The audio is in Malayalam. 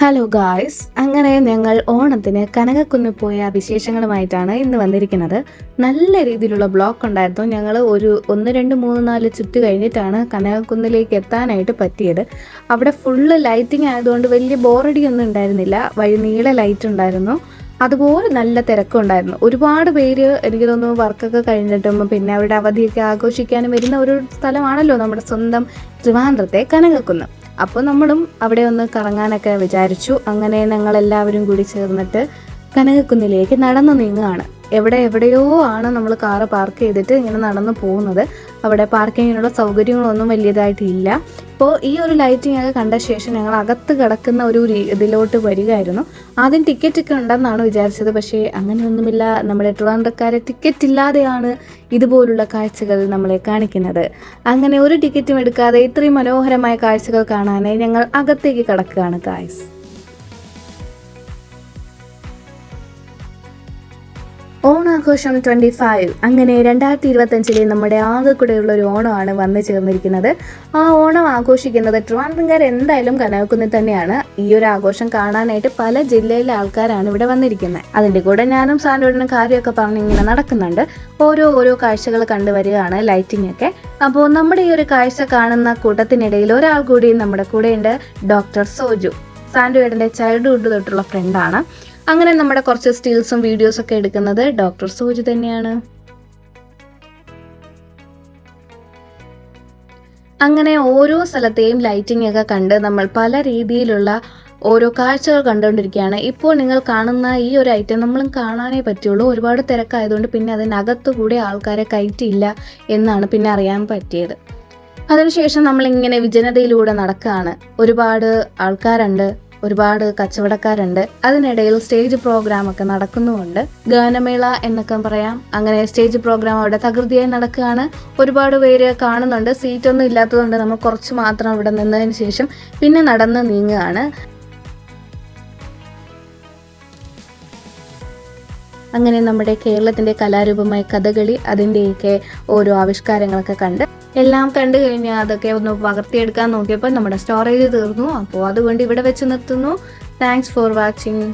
ഹലോ ഗായ്സ് അങ്ങനെ ഞങ്ങൾ ഓണത്തിന് കനകക്കുന്ന് പോയ വിശേഷങ്ങളുമായിട്ടാണ് ഇന്ന് വന്നിരിക്കുന്നത്. നല്ല രീതിയിലുള്ള ബ്ലോക്ക് ഉണ്ടായിരുന്നു. ഞങ്ങൾ ഒരു ഒന്ന് രണ്ട് മൂന്ന് നാല് ചുറ്റ് കഴിഞ്ഞിട്ടാണ് കനകക്കുന്നിലേക്ക് എത്താനായിട്ട് പറ്റിയത്. അവിടെ ഫുള്ള് ലൈറ്റിംഗ് ആയതുകൊണ്ട് വലിയ ബോറടിയൊന്നും ഉണ്ടായിരുന്നില്ല. വഴി നീളെ ലൈറ്റ് ഉണ്ടായിരുന്നു. അതുപോലെ നല്ല തിരക്കുണ്ടായിരുന്നു ഒരുപാട് പേര് എനിക്ക് തോന്നുന്നു വർക്കൊക്കെ കഴിഞ്ഞിട്ടും പിന്നെ അവരുടെ അവധിയൊക്കെ ആഘോഷിക്കാനും വരുന്ന ഒരു സ്ഥലമാണല്ലോ നമ്മുടെ സ്വന്തം ട്രിവാൻഡ്രത്തെ കനകക്കുന്ന്. അപ്പോൾ നമ്മളും അവിടെ ഒന്ന് കറങ്ങാനൊക്കെ വിചാരിച്ചു. അങ്ങനെ ഞങ്ങളെല്ലാവരും കൂടി ചേർന്നിട്ട് കനകക്കുന്നിലേക്ക് നടന്നു നീങ്ങുകയാണ്. എവിടെ എവിടെയോ ആണ് നമ്മൾ കാറ് പാർക്ക് ചെയ്തിട്ട് ഇങ്ങനെ നടന്നു പോകുന്നത്. അവിടെ പാർക്കിങ്ങിനുള്ള സൗകര്യങ്ങളൊന്നും വലിയതായിട്ടില്ല. അപ്പോൾ ഈ ഒരു ലൈറ്റിംഗ് ഒക്കെ കണ്ട ശേഷം ഞങ്ങൾ അകത്ത് കിടക്കുന്ന ഒരു ഇതിലോട്ട് വരികയായിരുന്നു. ആദ്യം ടിക്കറ്റ് ഒക്കെ ഉണ്ടെന്നാണ് വിചാരിച്ചത്. പക്ഷേ അങ്ങനെയൊന്നുമില്ല. നമ്മുടെ ട്രിവാൻഡ്രക്കാരെ ടിക്കറ്റ് ഇല്ലാതെയാണ് ഇതുപോലുള്ള കാഴ്ചകൾ നമ്മളെ കാണിക്കുന്നത്. അങ്ങനെ ഒരു ടിക്കറ്റും എടുക്കാതെ ഇത്രയും മനോഹരമായ കാഴ്ചകൾ കാണാനായി ഞങ്ങൾ അകത്തേക്ക് കിടക്കുകയാണ് കായ്സ് ഓണാഘോഷം ട്വന്റി ഫൈവ് അങ്ങനെ രണ്ടായിരത്തി ഇരുപത്തഞ്ചിലെ നമ്മുടെ ആകെ ഒരു ഓണമാണ് വന്നു ചേർന്നിരിക്കുന്നത്. ആ ഓണം ആഘോഷിക്കുന്നത് ട്രിവാൻഡ്രംകാർ എന്തായാലും കനകക്കുന്നിൽ തന്നെയാണ്. ഈ ഒരു ആഘോഷം കാണാനായിട്ട് പല ജില്ലയിലെ ആൾക്കാരാണ് ഇവിടെ വന്നിരിക്കുന്നത്. അതിന്റെ കൂടെ ഞാനും സാൻഡോടിനും കാര്യമൊക്കെ പറഞ്ഞ് ഇങ്ങനെ നടക്കുന്നുണ്ട്. ഓരോ ഓരോ കാഴ്ചകൾ കണ്ടുവരികയാണ് ലൈറ്റിംഗ് ഒക്കെ. അപ്പോൾ നമ്മുടെ ഈ ഒരു കാഴ്ച കാണുന്ന കൂട്ടത്തിനിടയിൽ ഒരാൾ കൂടി നമ്മുടെ കൂടെയുണ്ട്. ഡോക്ടർ സോജു. സാൻഡോയുടെ ചൈൽഡ്ഹുഡ് തൊട്ടുള്ള ഫ്രണ്ടാണ് അങ്ങനെ നമ്മുടെ കുറച്ച് സ്റ്റിൽസും വീഡിയോസും ഒക്കെ എടുക്കുന്നത് ഡോക്ടർ സൂജി തന്നെയാണ്. അങ്ങനെ ഓരോ സ്ഥലത്തെയും ലൈറ്റിംഗ് ഒക്കെ കണ്ട് നമ്മൾ പല രീതിയിലുള്ള ഓരോ കാഴ്ചകൾ കണ്ടുകൊണ്ടിരിക്കുകയാണ്. ഇപ്പോൾ നിങ്ങൾ കാണുന്ന ഈ ഒരു ഐറ്റം നമ്മളും കാണാനേ പറ്റുള്ളൂ. ഒരുപാട് തിരക്കായതുകൊണ്ട് പിന്നെ അതിനകത്തു കൂടെ ആൾക്കാരെ കയറ്റിയില്ല എന്നാണ് പിന്നെ അറിയാൻ പറ്റിയത്. അതിനുശേഷം നമ്മളിങ്ങനെ വിജനതയിലൂടെ നടക്കുകയാണ് ഒരുപാട് ആൾക്കാരുണ്ട്. ഒരുപാട് കച്ചവടക്കാരുണ്ട്. അതിനിടയിൽ സ്റ്റേജ് പ്രോഗ്രാം ഒക്കെ നടക്കുന്നുമുണ്ട്. ഗാനമേള എന്നൊക്കെ പറയാം. അങ്ങനെ സ്റ്റേജ് പ്രോഗ്രാം അവിടെ തകൃതിയായി നടക്കുകയാണ്. ഒരുപാട് പേര് കാണുന്നുണ്ട്. സീറ്റൊന്നും ഇല്ലാത്തതുകൊണ്ട് നമ്മൾ കുറച്ച് മാത്രം അവിടെ നിന്നതിന് ശേഷം പിന്നെ നടന്ന് നീങ്ങുകയാണ്. അങ്ങനെ നമ്മുടെ കേരളത്തിന്റെ കലാരൂപമായ കഥകളി അതിന്റെയൊക്കെ ഓരോ ആവിഷ്കാരങ്ങളൊക്കെ കണ്ട് എല്ലാം കണ്ടു കഴിഞ്ഞാൽ അതൊക്കെ ഒന്ന് പകർത്തിയെടുക്കാൻ നോക്കിയപ്പോൾ നമ്മുടെ സ്റ്റോറേജ് തീർന്നു. അപ്പോൾ അതുകൊണ്ട് ഇവിടെ വെച്ച് നിർത്തുന്നു. Thanks for watching